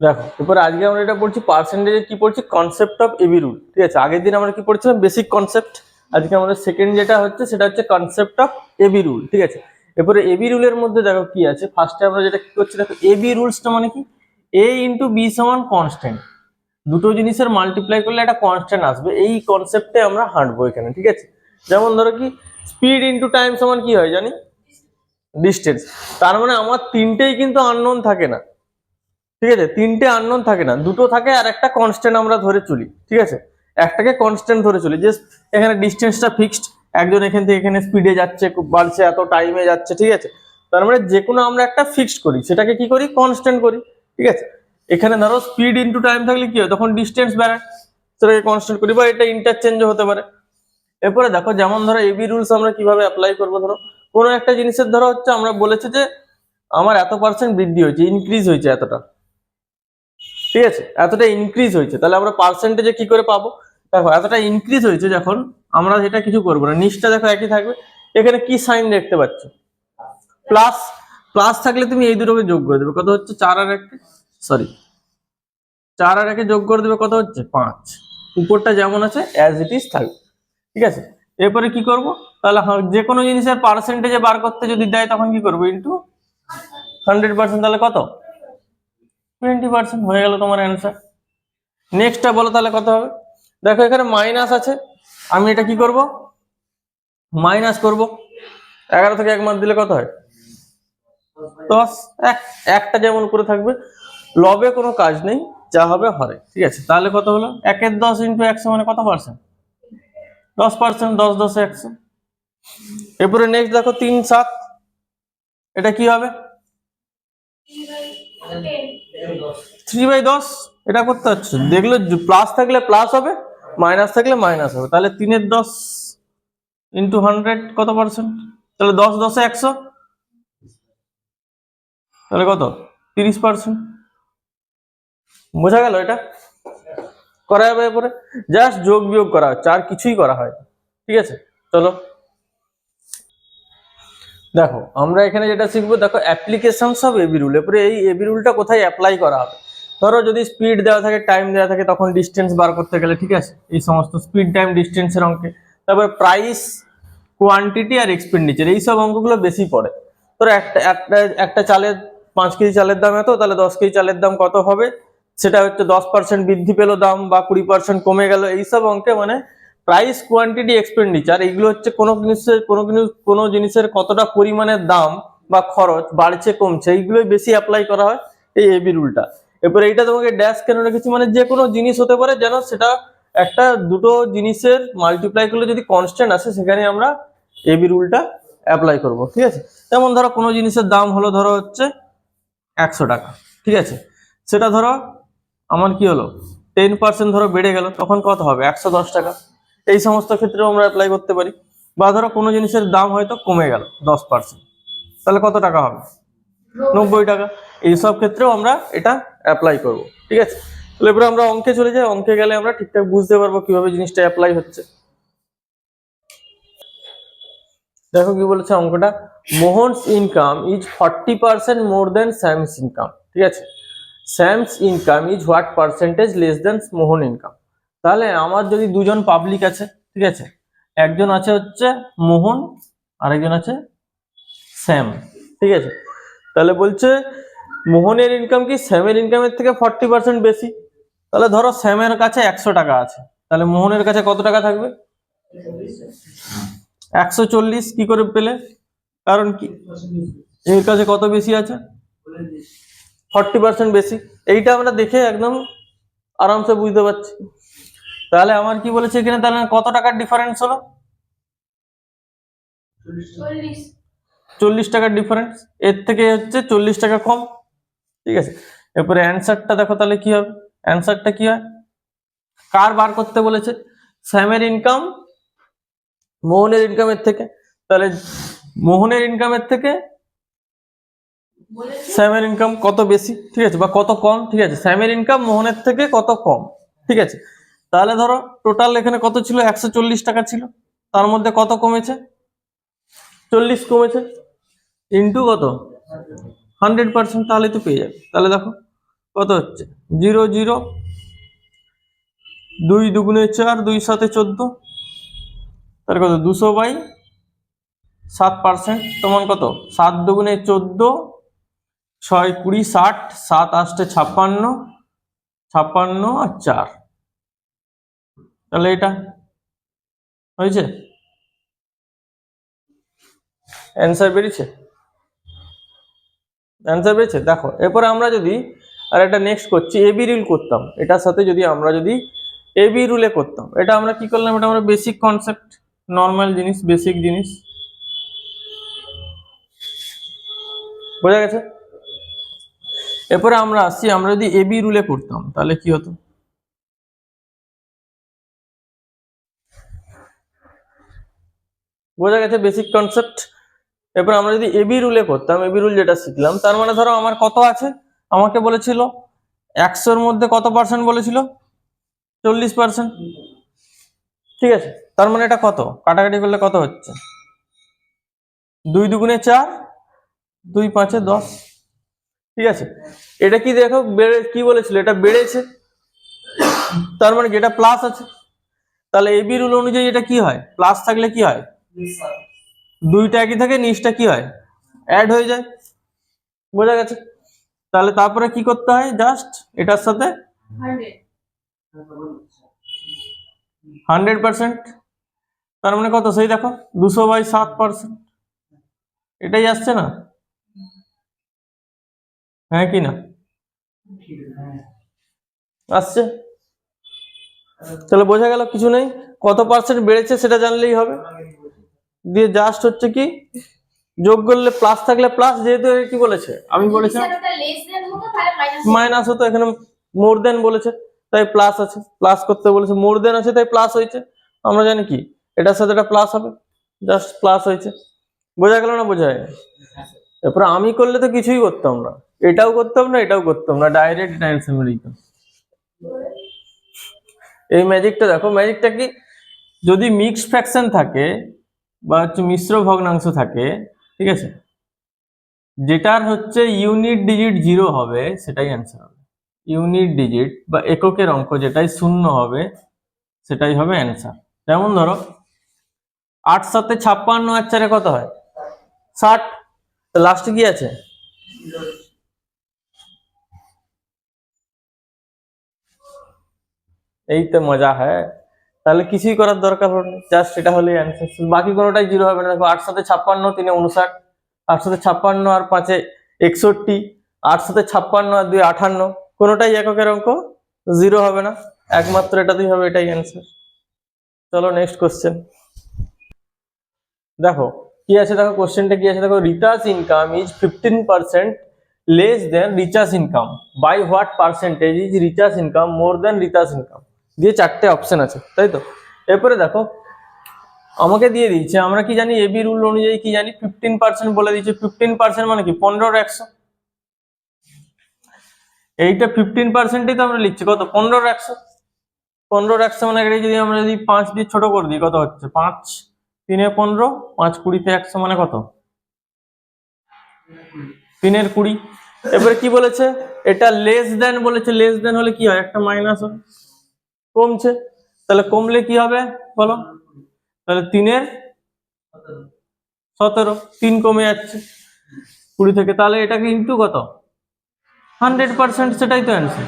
দেখো, এরপরে আজকে আমরা এটা পড়ছি পার্সেন্টেজে কি পড়ছি? কনসেপ্ট অফ এবি রুল ঠিক আছে? আগের দিন আমরা কি পড়ছিলাম? বেসিক কনসেপ্ট আজকে আমাদের সেকেন্ড যেটা হচ্ছে, সেটা হচ্ছে কনসেপ্ট অফ এবি রুল ঠিক আছে? এরপরে এবি রুলের মধ্যে দেখো কি আছে? ফার্স্টে আমরা যেটা কি করছি, দেখো এবি রুলসটা মানে কি? এ ইন্টু বি সমান কনস্ট্যান্ট দুটো জিনিসের মাল্টিপ্লাই করলে একটা কনস্ট্যান্ট আসবে। এই কনসেপ্টে আমরা হাঁটবো এখানে, ঠিক আছে? যেমন ধরো কি স্পিড ইন্টু টাইম সমান কি হয় জানি? ডিস্টেন্স তার মানে আমার তিনটেই কিন্তু আননোন থাকে না। ঠিক আছে? তিনটে আননোন থাকে না। দুটো থাকে আর একটা কনস্ট্যান্ট আমরা ধরে চলি। ঠিক আছে? একটাকে কনস্ট্যান্ট ধরে চলি। যে এখানে ডিস্টেন্সটা ফিক্সড একজন এখান থেকে এখানে স্পিডে যাচ্ছে বাড়ছে, এত টাইমে যাচ্ছে, ঠিক আছে? তার মানে যে কোনো আমরা একটা ফিক্সড করি। সেটাকে কি করি? কনস্ট্যান্ট করি। ঠিক আছে? এখানে ধরো স্পিড ইনটু টাইম থাকলে কি হয়? তখন ডিস্টেন্স বাড়ায়। সেটাকে কনস্ট্যান্ট করি বা এটা ইন্টারচেঞ্জও হতে পারে। এরপরে দেখো, যেমন ধরো এবি রুলস আমরা কীভাবে অ্যাপ্লাই করব? ধরো, কোনো একটা জিনিসের ধরো হচ্ছে আমরা বলেছি যে, আমার এত পার্সেন্ট বৃদ্ধি হয়েছে ইনক্রিজ হয়েছে এতটা। ঠিক আছে? এতটা ইনক্রিজ হয়েছে। তাহলে আমরা পার্সেন্টেজে কি করে পাবো? দেখো, এতটা ইনক্রিজ হয়েছে যখন আমরা এটা কিছু করব না। নিচটা দেখো একই থাকবে। এখানে কি সাইন দেখতে পাচ্ছ? প্লাস প্লাস থাকলে তুমি এই দুটোকে যোগ করে দেবে। কত হচ্ছে? চার আর একে সরি চার আর একে যোগ করে দেবে কত হচ্ছে? পাঁচ। উপরটা যেমন আছে অ্যাজ ইট ইজ থাকবে। ঠিক আছে? এরপরে কি করব? তাহলে যে কোনো জিনিসের পার্সেন্টেজে বার করতে যদি দেয়, তখন কি করব? ইন্টু হান্ড্রেড পার্সেন্ট তাহলে কত? টোয়েন্টি পার্সেন্ট হয়ে গেল তোমার অ্যান্সার নেক্সটটা বলো তাহলে কত হবে? দেখো, এখানে মাইনাস আছে। আমি এটা কি করব? মাইনাস করব। এগারো থেকে এক মাস দিলে কত হয়? দশ। এক। একটা যেমন করে থাকবে। লবে কোনো কাজ নেই। যা হবে হরে ঠিক আছে? তাহলে কত হলো? একের দশ ইন্টু একশো মানে কত পার্সেন্ট দশ পার্সেন্ট দশ, দশে, একশো। এরপরে নেক্সট দেখো, তিন, সাত। এটা কি হবে? থ্রি বাই দশ, এটা করতে হচ্ছে। দেখলে প্লাস থাকলে প্লাস হবে মাইনাস থাকলে মাইনাস হবে। তাহলে তিনের দশ ইন্টু হান্ড্রেড কত পার্সেন্ট তাহলে দশ, দশে একশো। তাহলে কত? তিরিশ পার্সেন্ট বোঝা গেল এটা? করা যাবে এরপরে? জাস্ট যোগ বিয়োগ করা হচ্ছে আর কিছুই করা হয়। ঠিক আছে? চলো। দেখো, আমরা এখানে যেটা শিখব, দেখো অ্যাপ্লিকেশন সব এবি রুল এরপরে এই এবি রুলটা কোথায় অ্যাপ্লাই করা হবে? ধরো, যদি স্পিড দেওয়া থাকে টাইম দেওয়া থাকে, তখন ডিস্টেন্স বার করতে গেলে, ঠিক আছে? এই সমস্ত স্পিড টাইম ডিস্টেন্সের অঙ্কে। তারপর প্রাইস কোয়ান্টিটি আর এক্সপেন্ডিচার এই সব অঙ্কগুলো বেশি পড়ে। ধরো, একটা একটা একটা চালের পাঁচ কেজি চালের দাম এত, তাহলে দশ কেজি চালের দাম কত হবে? সেটা হচ্ছে দশ পার্সেন্ট বৃদ্ধি পেল দাম বা কুড়ি পার্সেন্ট কমে গেল। এইসব অঙ্কে মানে প্রাইস কোয়ান্টিটি এক্সপেন্ডিচার এইগুলো হচ্ছে কোনো জিনিসের, কোনো কোনো জিনিসের কতটা পরিমাণের দাম বা খরচ বাড়ছে, কমছে, এইগুলোই বেশি অ্যাপ্লাই করা হয় এই এবি রুলটা এরপরে এইটা তোমাকে ড্যাশ কেন রেখেছি? মানে যে কোনো জিনিস হতে পারে যেন সেটা একটা দুটো জিনিসের মাল্টিপ্লাই করলে যদি কনস্ট্যান্ট আসে, সেখানে আমরা এবি রুলটা অ্যাপ্লাই করব, ঠিক আছে? যেমন ধরো কোনো জিনিসের দাম হলো ধরো হচ্ছে একশো টাকা, ঠিক আছে? সেটা ধরো আমার কি হলো? টেন পার্সেন্ট ধরো বেড়ে গেল, তখন কত হবে? একশো দশ টাকা। এই সমস্ত ক্ষেত্রেও আমরা অ্যাপ্লাই করতে পারি। বা ধরো কোনো জিনিসের দাম হয়তো কমে গেল, দশ পার্সেন্ট তাহলে কত টাকা হবে? নব্বই টাকা। এইসব ক্ষেত্রেও আমরা এটা অ্যাপ্লাই করব, ঠিক আছে? তাহলে এবারে আমরা অঙ্কে চলে যাই। অঙ্কে গেলে আমরা ঠিকঠাক বুঝতে পারব কীভাবে জিনিসটা অ্যাপ্লাই হচ্ছে। দেখো কি বলেছে অঙ্কটা, Mohan's income is forty percent more than Sam's income, ঠিক আছে? Sam's income is what percentage less than Mohan income. তাহলে আমার যদি দুজন পাবলিক আছে, ঠিক আছে? একজন আছে হচ্ছে মোহন, আরেকজন আছে স্যাম ঠিক আছে? তাহলে বলছে, মোহনের ইনকাম কি স্যামের ইনকামের থেকে ফর্টি পার্সেন্ট বেশি? তাহলে ধরো স্যামের কাছে একশো টাকা আছে, তাহলে মোহনের কাছে কত টাকা থাকবে? একশো চল্লিশ, কি করে পেলে? কারণ কি? এর কাছে কত বেশি আছে? ফর্টি পার্সেন্ট বেশি। এইটা আমরা দেখে একদম আরামসে বুঝতে পারছি। তাহলে আমার কি বলেছে এখানে? তাহলে কত টাকার ডিফারেন্স হলো? চল্লিশ। টাকার ডিফারেন্স এর থেকে হচ্ছে চল্লিশ টাকা কম। ঠিক আছে? এরপরে অ্যান্সারটা দেখো তাহলে কি হবে? অ্যান্সারটা কি হয়? কার বার করতে বলেছে? স্যামের ইনকাম মোহনের ইনকামের থেকে। তাহলে মোহনের ইনকামের থেকে স্যামের ইনকাম কত বেশি? ঠিক আছে? বা কত কম? ঠিক আছে? স্যামের ইনকাম মোহনের থেকে কত কম? ঠিক আছে? তাহলে ধরো টোটাল এখানে কত ছিল? একশো চল্লিশ টাকা ছিল। তার মধ্যে কত কমেছে? চল্লিশ কমেছে। ইন্টু কত? হান্ড্রেড পার্সেন্ট তাহলে তো পেয়ে যাবে। তাহলে দেখো কত হচ্ছে? জিরো জিরো দুই দুগুণে চার, দুই সাথে চোদ্দ। তার কত? দুশো বাই সাত পার্সেন্ট তোমার কত? সাত দুগুণে চোদ্দ, ছয় কুড়ি, ষাট, সাত আষ্টে ছাপ্পান্ন ছাপ্পান্ন আর চার। তাহলে এটা হয়েছে? অ্যান্সার বেরিয়েছে? অ্যান্সার বেরিয়েছে? দেখো, এরপরে আমরা যদি আর একটা নেক্সট করছি এবি রুল করতাম। এটার সাথে যদি আমরা যদি এবি রুলে করতাম, এটা আমরা কি করলাম? এটা আমরা বেসিক কনসেপ্ট নর্মাল জিনিস বেসিক জিনিস। বোঝা গেছে? এরপরে আমরা আসছি আমরা যদি এবি রুলে করতাম, তাহলে কি হতো? বোঝা গেছে বেসিক কনসেপ্ট এরপর আমরা যদি এবি রুলে করতাম এবি রুল যেটা শিখলাম, তার মানে ধরো আমার কত আছে? আমাকে বলেছিল একশোর মধ্যে কত পার্সেন্ট বলেছিল? চল্লিশ পার্সেন্ট ঠিক আছে? তার মানে এটা কত? কাটাকাটি করলে কত হচ্ছে? দুই দুগুণে চার, দুই পাঁচে দশ। ঠিক আছে? এটা কি দেখো, বেড়ে, কি বলেছিল? এটা বেড়েছে। তার মানে যেটা প্লাস আছে, তাহলে এবি রুল অনুযায়ী এটা কি হয়? প্লাস থাকলে কি হয়? দুইটা একই থাকে, নিচটা কি হয়? অ্যাড হয়ে যায়। বোঝা গেছে? তাহলে তারপরে কি করতে হয়? জাস্ট এটার সাথে হান্ড্রেড পার্সেন্ট। তার মানে কত? সেই দেখো, দুশো বাই সাত পার্সেন্ট। এটাই আসছে না? হ্যাঁ কি না? আসছে। তাহলে বোঝা গেল, কিছু নেই। কত পার্সেন্ট বেড়েছে সেটা জানলেই হবে। দিয়ে জাস্ট হচ্ছে কি যোগ করলে প্লাস থাকলে প্লাস যেহেতু কি বলেছে? আমি বলেছিলাম মাইনাস হতো এখানে মোর দেন বলেছে তাই প্লাস আছে। প্লাস করতে বলেছে মোর দেন আছে তাই প্লাস হয়েছে। আমরা জানি কি এটার সাথে এটা প্লাস হবে জাস্ট প্লাস হয়েছে। বোঝা গেল না বোঝা যায়? এরপরে আমি করলে তো কিছুই করতাম না। এটাও করতাম না এটাও করতাম না ডাইরেক্ট অ্যান্সার দিতাম এই ম্যাজিকটা দেখো ম্যাজিকটা কি যদি মিক্সড ফ্র্যাকশন থাকে বা হচ্ছে মিশ্র ভগ্নাংশ থাকে, ঠিক আছে? যেটার হচ্ছে ইউনিট ডিজিট জিরো হবে, সেটাই অ্যান্সার হবে। ইউনিট ডিজিট বা এককের অঙ্ক যেটাই শূন্য হবে, সেটাই হবে অ্যান্সার যেমন ধরো, আট সাতে ছাপ্পান্ন আর চারে কত হয়? ষাট। লাস্টে কি আছে? এই তো মজা হ্যাঁ? তাহলে কিছুই করার দরকার হলো জাস্ট এটা হলেই অ্যান্সার বাকি কোনোটাই জিরো হবে না। দেখো, আট সাথে ছাপ্পান্ন, তিনে উনষাট। আট সাথে ছাপ্পান্ন আর পাঁচে একষট্টি। আট সাথে ছাপ্পান্ন আর দুই আঠান্ন। কোনোটাই এককের অঙ্ক জিরো হবে না। একমাত্র এটাতেই হবে, এটাই অ্যান্সার চলো নেক্সট কোশ্চেন দেখো, কি আছে? দেখো কোশ্চেনটা কি আছে? দেখো Rita's income is fifteen percent less than Richard's income by what percentage is Richard's income more than Richard's income দিয়ে চারটে অপশান আছে, তাই তো? এরপরে দেখো, আমাকে দিয়ে দিয়েছে, আমরা কি জানি এবি রুল অনুযায়ী কি জানি ফিফটিন পার্সেন্ট বলে দিয়েছে ফিফটিন পার্সেন্ট মানে কি, পনেরোর একশো। এইটা ফিফটিন পার্সেন্টই তো আমরা লিখছি, কত, পনেরোর একশো? পনেরোর একশো মানে এটাকে যদি আমরা যদি পাঁচ দিয়ে ছোট করে দিই, কত হচ্ছে? পাঁচ, তিনে পনেরো, পাঁচ কুড়িতে একশো মানে কত? তিনের কুড়ি। এবারে কি বলেছে? এটা লেস দেন বলেছে লেস দেন হলে কি হয়? একটা মাইনাস হয়। কমছে। তাহলে কমলে কি হবে বলো? তাহলে তিনের সতেরো, তিন কমে যাচ্ছে কুড়ি থেকে। তাহলে এটাকে ইন্টু কত? হান্ড্রেড পার্সেন্ট সেটাই তো অ্যান্সার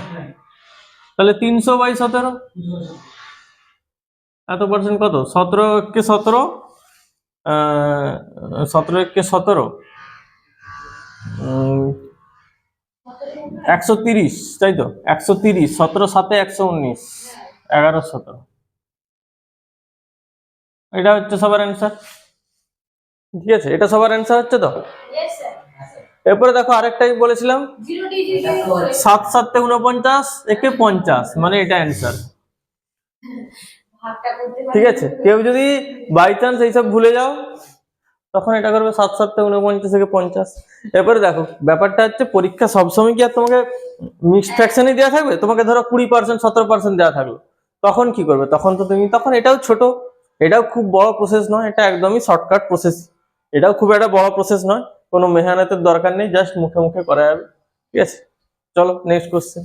তাহলে তিনশো বাই সতেরো, এত পার্সেন্ট কত? সতেরো কে সতেরো সতেরো কে সতেরো একশো তিরিশ, তাই তো? একশো তিরিশ, সতেরো সাথে একশো উনিশ। এগারো সতেরো। এটা হচ্ছে সবার অ্যান্সার ঠিক আছে এটা সবার অ্যান্সার হচ্ছে তো? এরপরে দেখো আরেকটাই বলেছিলাম। সাত সাততে উনপঞ্চাশ একে পঞ্চাশ মানে এটা অ্যান্সার ঠিক আছে কেউ যদি বাই চান্স এইসব ভুলে যাও তখন এটা করবে সাত সাতটা উনপঞ্চাশ থেকে পঞ্চাশ। এরপরে দেখো ব্যাপারটা হচ্ছে পরীক্ষা সবসময় কি আর তোমাকে মিক্সড ফ্র্যাকশনই দেওয়া থাকবে? তোমাকে ধরো কুড়ি পার্সেন্ট সতেরো পার্সেন্ট দেওয়া থাকল। তখন কি করবে? তখন তো তুমি, তখন এটাও ছোট, এটাও খুব বড় প্রসেস নয়, এটা একদমই শর্টকাট প্রসেস এটাও খুব একটা বড় প্রসেস নয়, কোনো মেহনতের দরকার নেই জাস্ট মুখে মুখে করা যাবে। ঠিক আছে? চলো নেক্সট কোশ্চেন